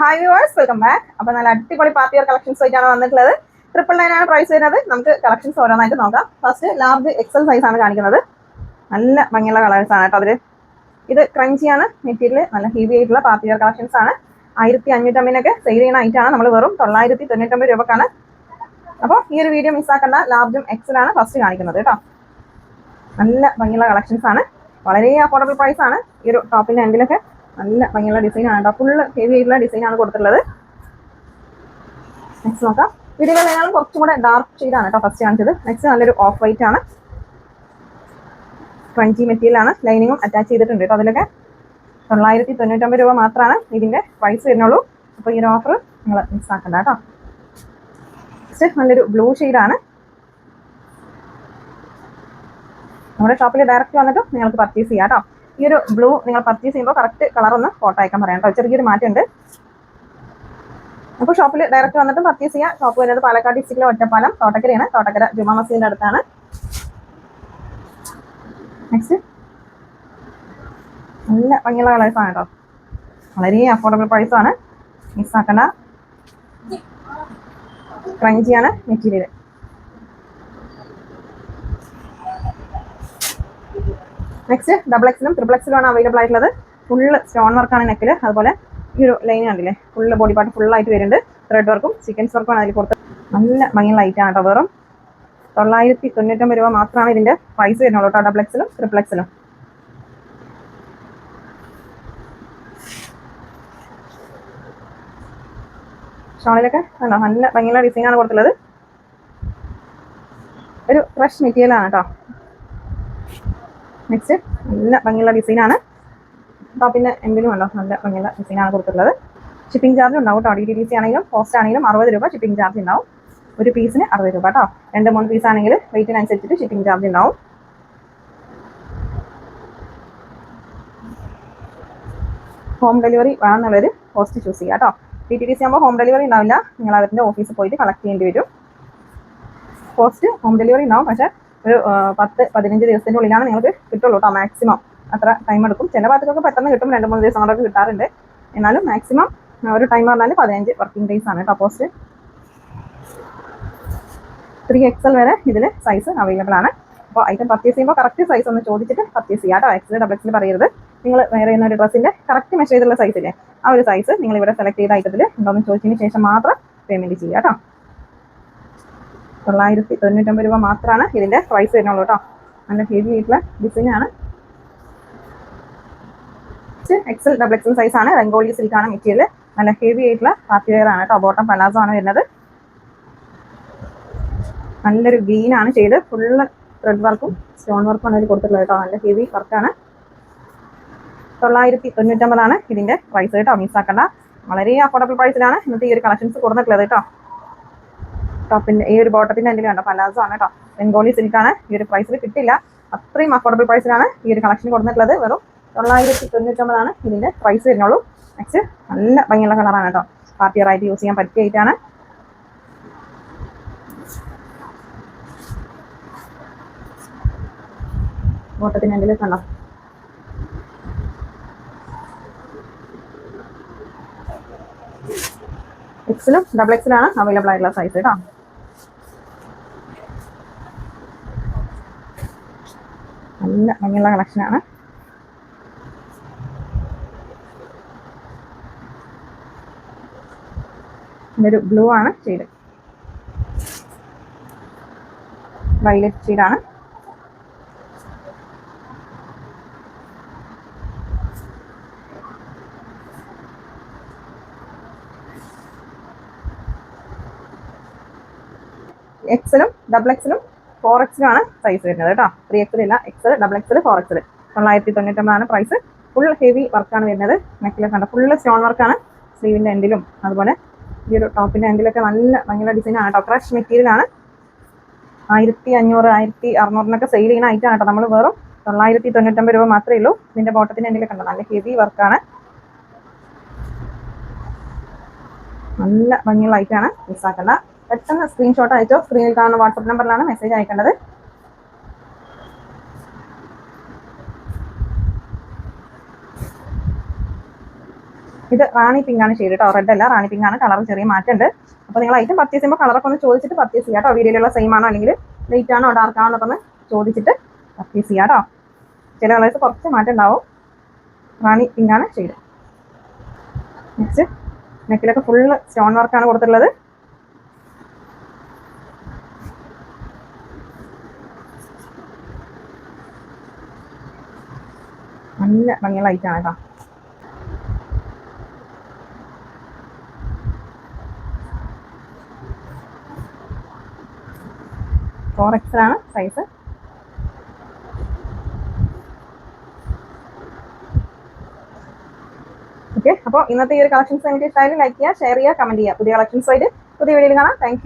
Hi viewers welcome back അപ്പോൾ നല്ല അടിപൊളി പാർട്ടി വെയർ കളക്ഷൻസ് ആയിട്ടാണ് വന്നിട്ടുള്ളത്. ട്രിപ്പിൾ ആണ് പ്രൈസ് വരുന്നത്. നമുക്ക് കളക്ഷൻസ് ഓരോന്നായിട്ട് നോക്കാം. ഫസ്റ്റ് ലാർജ് എക്സൽ സൈസ് ആണ് കാണിക്കുന്നത്. നല്ല ഭംഗിയുള്ള കളേഴ്സ് ആണ് കേട്ടോ അതിൽ ഇത് ക്രഞ്ചിയാണ് മെറ്റീരിയൽ നല്ല ഹെവി ആയിട്ടുള്ള പാർട്ടി വെയർ കളക്ഷൻസ് ആണ്. ആയിരത്തി അഞ്ഞൂറ്റമ്പതിനൊക്കെ സെയിൽ ചെയ്യുന്ന ഐറ്റാണ് നമ്മൾ വെറും തൊള്ളായിരത്തി തൊണ്ണൂറ്റമ്പത് രൂപക്കാണ്. അപ്പോൾ ഈ ഒരു വീഡിയോ മിസ്സാക്കേണ്ട ലാർജും എക്സലാണ് ഫസ്റ്റ് കാണിക്കുന്നത് കേട്ടോ. നല്ല ഭംഗിയുള്ള കളക്ഷൻസ് ആണ്. വളരെ അഫോർഡബിൾ പ്രൈസ് ആണ്. ഈ ഒരു ടോപ്പിന്റെ എൻഡിലൊക്കെ നല്ല ഭംഗിയുള്ള ഡിസൈൻ ആണ് കേട്ടോ ഫുള്ള് ഹെവി ആയിട്ടുള്ള ഡിസൈൻ ആണ് കൊടുത്തിട്ടുള്ളത്. നെക്സ്റ്റ് നോക്കാം. വീഡിയോകളിലാണ് കുറച്ചും കൂടെ ഡാർക്ക് ഷെയ്ഡാണ് കേട്ടോ ഫസ്റ്റ് കാണിച്ചത്. നെക്സ്റ്റ് നല്ലൊരു ഓഫ് വൈറ്റ് ആണ്. ക്രഞ്ചി മെറ്റീരിയൽ ആണ്. ലൈനിങ്ങും അറ്റാച്ച് ചെയ്തിട്ടുണ്ട് കേട്ടോ അതിലൊക്കെ. തൊള്ളായിരത്തി തൊണ്ണൂറ്റമ്പത് രൂപ മാത്രമാണ് ഇതിന്റെ പ്രൈസ് വരുന്നുള്ളൂ. അപ്പോൾ ഈ ഒരു ഓഫർ നിങ്ങൾ മിസ് ആക്കണ്ട കേട്ടോ നല്ലൊരു ബ്ലൂ ഷെയ്ഡാണ് നമ്മുടെ ഷോപ്പിൽ ഡയറക്റ്റ് വന്നിട്ട് നിങ്ങൾക്ക് പർച്ചേസ് ചെയ്യാം കേട്ടോ ഈ ഒരു ബ്ലൂ നിങ്ങൾ പർച്ചേസ് ചെയ്യുമ്പോൾ കറക്റ്റ് കളർ ഒന്ന് ഫോട്ടോ അയക്കാൻ പറയാം കേട്ടോ. ചെറിയൊരു മാറ്റമുണ്ട്. അപ്പോൾ ഷോപ്പിൽ ഡയറക്റ്റ് വന്നിട്ട് പർച്ചേസ് ചെയ്യാം. ഷോപ്പ് വരുന്നത് പാലക്കാട് ഡിസ്ട്രിക്റ്റിലെ ഒറ്റപ്പാലം തോട്ടക്കരയാണ്. തോട്ടക്കര ജുമാ മസ്ജിദിന്റെ അടുത്താണ്. നെക്സ്റ്റ് നല്ല ഭംഗിയുള്ള കളേഴ്സ് ആണ് കേട്ടോ. വളരെ അഫോർഡബിൾ പ്രൈസാണ് മിസ്സാക്കണ്ട ക്രഞ്ചിയാണ് മെറ്റീരിയൽ നെക്സ്റ്റ് ഡബിൾ എക്സിലും ട്രിപ്പിൾ എക്സിലും ആണ് അവൈലബിൾ ആയിട്ടുള്ളത്. ഫുള്ള് സ്റ്റോൺ വർക്കാണ് നെക്കിൽ അതുപോലെ ഈ ഒരു ലൈൻ കണ്ടില്ലേ? ഫുള്ള് ബോഡി പാർട്ട് ഫുള്ളായിട്ട് വരുന്നുണ്ട്. ത്രെഡ് വർക്കും ചിക്കൻസ് വർക്കും ആണ് അതിൽ കൊടുത്ത്. നല്ല ഐറ്റം ആണ് കേട്ടോ വെറും. തൊള്ളായിരത്തി തൊണ്ണൂറ്റൊമ്പത് രൂപ മാത്രമാണ് ഇതിന്റെ പ്രൈസ് വരുന്നുള്ളൂ കേട്ടോ. ഡബിൾ എക്സിലും ട്രിപ്പിൾ എക്സിലും ഷോളിലൊക്കെ കണ്ടോ? നല്ല ഭംഗിയുള്ള ഡിസൈനാണ് കൊടുത്തുള്ളത് ഒരു ഫ്രഷ് മെറ്റീരിയലാണ് കേട്ടോ. നെക്സ്റ്റ് നല്ല ഭംഗിയുള്ള ഡിസൈൻ ആണ്. പിന്നെ എന്തിനും ഉണ്ടോ? നല്ല ഭംഗിയുള്ള ഡിസൈനാണ് കൊടുത്തിട്ടുള്ളത്. ഷിപ്പിംഗ് ചാർജ് ഉണ്ടാവും കേട്ടോ. ഡി ഡി സി ആണെങ്കിലും പോസ്റ്റ് ആണെങ്കിലും അറുപത് രൂപ ഷിപ്പിംഗ് ചാർജ് ഉണ്ടാവും. ഒരു പീസിന് അറുപത് രൂപ കേട്ടോ. രണ്ട് മൂന്ന് പീസ് ആണെങ്കിൽ വെയിറ്റിനനുസരിച്ചിട്ട് ഷിപ്പിംഗ് ചാർജ് ഉണ്ടാവും. ഹോം ഡെലിവറി വേണമെന്നുള്ളവർ പോസ്റ്റ് ചൂസ് ചെയ്യുക കേട്ടോ. ഡി ടി ഡി സി ആകുമ്പോൾ ഹോം ഡെലിവറി ഉണ്ടാവില്ല. നിങ്ങൾ അവരുടെ ഓഫീസിൽ പോയിട്ട് കളക്ട് ചെയ്യേണ്ടി വരും. പോസ്റ്റ് ഹോം ഡെലിവറി ഉണ്ടാവും. പക്ഷേ ഒരു പത്ത് പതിനഞ്ച് ദിവസത്തിന്റെ ഉള്ളിലാണ് നിങ്ങൾക്ക് കിട്ടുള്ളൂ കേട്ടോ മാക്സിമം അത്ര ടൈം എടുക്കും. ചില ഭാഗത്തൊക്കെ പെട്ടെന്ന് കിട്ടും. രണ്ട് മൂന്ന് ദിവസം കൊണ്ടൊക്കെ കിട്ടാറുണ്ട്. എന്നാലും മാക്സിമം ഒരു ടൈം പറഞ്ഞാൽ പതിനഞ്ച് വർക്കിംഗ് ഡേയ്സ് ആണ് കേട്ടോ പോസ്റ്റ് ത്രീ എക്സൽ വരെ ഇതിൽ സൈസ് അവൈലബിൾ ആണ്. അപ്പോൾ ഐറ്റം പർച്ചേസ് ചെയ്യുമ്പോൾ കറക്റ്റ് സൈസ് ഒന്ന് ചോദിച്ചിട്ട് പർച്ചേസ് ചെയ്യാം കേട്ടോ എക്സൽ ഡബിൾ എക്സൽ പറയരുത്. നിങ്ങൾ വേറെ ഒരു ഡ്രസ്സിന്റെ കറക്റ്റ് മെഷർ ചെയ്തുള്ള സൈസ് ആ ഒരു സൈസ് നിങ്ങൾ ഇവിടെ സെലക്ട് ചെയ്ത ഐറ്റത്തിൽ ഉണ്ടോയെന്ന് ചോദിച്ചതിന് ശേഷം മാത്രം പേയ്മെന്റ് ചെയ്യുക കേട്ടോ തൊള്ളായിരത്തി തൊണ്ണൂറ്റൊമ്പത് രൂപ മാത്രമാണ് ഇതിന്റെ പ്രൈസ് വരുന്നുള്ളൂ കേട്ടോ നല്ല ഹെവി ആയിട്ടുള്ള ഡിസൈനാണ് എക്സൽ ഡബിൾ എക്സൽ സൈസ് ആണ്. രംഗോളി സിൽക്ക് ആണ് മെറ്റീരിയൽ നല്ല ഹെവി ആയിട്ടുള്ള പാർട്ടി വെയർ ആണ് കേട്ടോ ബോട്ടം പലാസോ ആണ് വരുന്നത്. നല്ലൊരു ഗ്രീൻ ആണ് ചെയ്ത് ഫുള്ള് ത്രെഡ് വർക്കും സ്റ്റോൺ വർക്കും ആണ് ഇതിൽ കൊടുത്തിട്ടുള്ളത് കേട്ടോ നല്ല ഹെവി വർക്കാണ് തൊള്ളായിരത്തി തൊണ്ണൂറ്റൊമ്പതാണ് ഇതിന്റെ പ്രൈസ് കേട്ടോ മിസ്സാക്കണ്ട വളരെ അഫോർഡബിൾ പ്രൈസിലാണ് ഇന്നത്തെ ഈ ഒരു കളക്ഷൻസ് കൊടുത്തിട്ടുള്ളത് കേട്ടോ ടോപ്പിന്റെ ഈ ഒരു ബോട്ടത്തിന്റെ എന്റെ കണ്ടോ? പലാസോ ആണ് കേട്ടോ. ബംഗോളി സിൽക്കാണ് ഈ ഒരു പ്രൈസിൽ കിട്ടില്ല അത്രയും അഫോർഡബിൾ പ്രൈസിലാണ് ഈ ഒരു കളക്ഷൻ കൊടുത്തിട്ടുള്ളത്. വെറും തൊള്ളായിരത്തി തൊണ്ണൂറ്റൊമ്പതാണ് ഇതിന്റെ പ്രൈസ് വരുന്നുള്ളൂ. നെക്സ്റ്റ് നല്ല ഭംഗിയുള്ള കളറാണ് കേട്ടോ. പാർട്ടി ആയിട്ട് യൂസ് ചെയ്യാൻ പറ്റിയ ഐറ്റാണ് എന്തെങ്കിലും കണ്ടോ? എക്സിലും ഡബിൾ എക്സിലാണ് അവൈലബിൾ ആയിട്ടുള്ള സൈസ് കേട്ടോ. നല്ല ഭംഗിയുള്ള കളക്ഷനാണ് ഇതൊരു ബ്ലൂ ആണ് ഷെയ്ഡ് വൈലറ്റ് ഷെയ്ഡാണ് എക്സലും ഡബിൾ എക്സലും ഫോർ എക്സിലാണ് സൈസ് വരുന്നത് കേട്ടോ. Three എക്സിലില്ല XL double XL four XL തൊള്ളായിരത്തി തൊണ്ണൂറ്റൊമ്പതാണ് പ്രൈസ് ഫുൾ ഹെവി വർക്കാണ് വരുന്നത്. നെക്കിലൊക്കെ ആണ്. ഫുള്ള് സ്റ്റോൺ വർക്കാണ് സ്ലീവിന്റെ എൻഡിലും അതുപോലെ ഈ ഒരു ടോപ്പിന്റെ എൻഡിലൊക്കെ നല്ല ഭയങ്കര ഡിസൈൻ ആണ് കേട്ടോ. ഫ്രഷ് മെറ്റീരിയൽ ആണ്. ആയിരത്തി അഞ്ഞൂറ് ആയിരത്തി അറുന്നൂറിനൊക്കെ സെയിൽ ചെയ്യുന്ന ഐറ്റം കേട്ടോ. നമ്മൾ വെറും തൊള്ളായിരത്തി തൊണ്ണൂറ്റൊമ്പത് രൂപ മാത്രമേ ഉള്ളൂ. ഇതിന്റെ ബോട്ടത്തിന്റെ എൻഡിലൊക്കെ ഉണ്ടോ. നല്ല ഹെവി വർക്കാണ് നല്ല ഭംഗിയുള്ള ഐറ്റാണ് മിസ്സാക്കണ്ട പെട്ടെന്ന് സ്ക്രീൻഷോട്ട് അയച്ചോ. സ്ക്രീനിൽ കാണുന്ന വാട്സപ്പ് നമ്പറിലാണ് മെസ്സേജ് അയക്കേണ്ടത്. ഇത് റാണി പിങ്ക് ആണ് ഷെയ്ഡ് കേട്ടോ റെഡ് അല്ല റാണി പിങ്ക് ആണ്. കളർ ചെറിയ മാറ്റമുണ്ട്. അപ്പോൾ നിങ്ങൾ ഐറ്റം പർച്ചേസ് ചെയ്യുമ്പോൾ കളറൊക്കെ ഒന്ന് ചോദിച്ചിട്ട് പർച്ചേസ് ചെയ്യാം കേട്ടോ വീഡിയോയിലുള്ള സെയിം ആണോ അല്ലെങ്കിൽ ലൈറ്റ് ആണോ ഡാർക്ക് ആണോ എന്നൊക്കെ ഒന്ന് ചോദിച്ചിട്ട് പർച്ചേസ് ചെയ്യാം കേട്ടോ ചില കളേഴ്സ് കുറച്ച് മാറ്റം ഉണ്ടാവും. റാണി പിങ്ക് ആണ് ഷെയ്ഡ് നെക്സ്റ്റ് നെക്കിലൊക്കെ ഫുള്ള് സ്റ്റോൺ വർക്കാണ് കൊടുത്തിട്ടുള്ളത്. നല്ല ഭംഗിയുള്ള ലൈറ്റാണ് കേട്ടോ ഫോർ ആണ് സൈസ് ഓക്കെ അപ്പോൾ ഇന്നത്തെ ഈ ഒരു കളക്ഷൻസ് നിങ്ങൾക്ക് ഇഷ്ടമായാലും ലൈക്ക് ചെയ്യുക ഷെയർ ചെയ്യുക കമന്റ് ചെയ്യുക. പുതിയ കളക്ഷൻസ് ആയിട്ട് പുതിയ വീഡിയോയിൽ കാണാം. താങ്ക്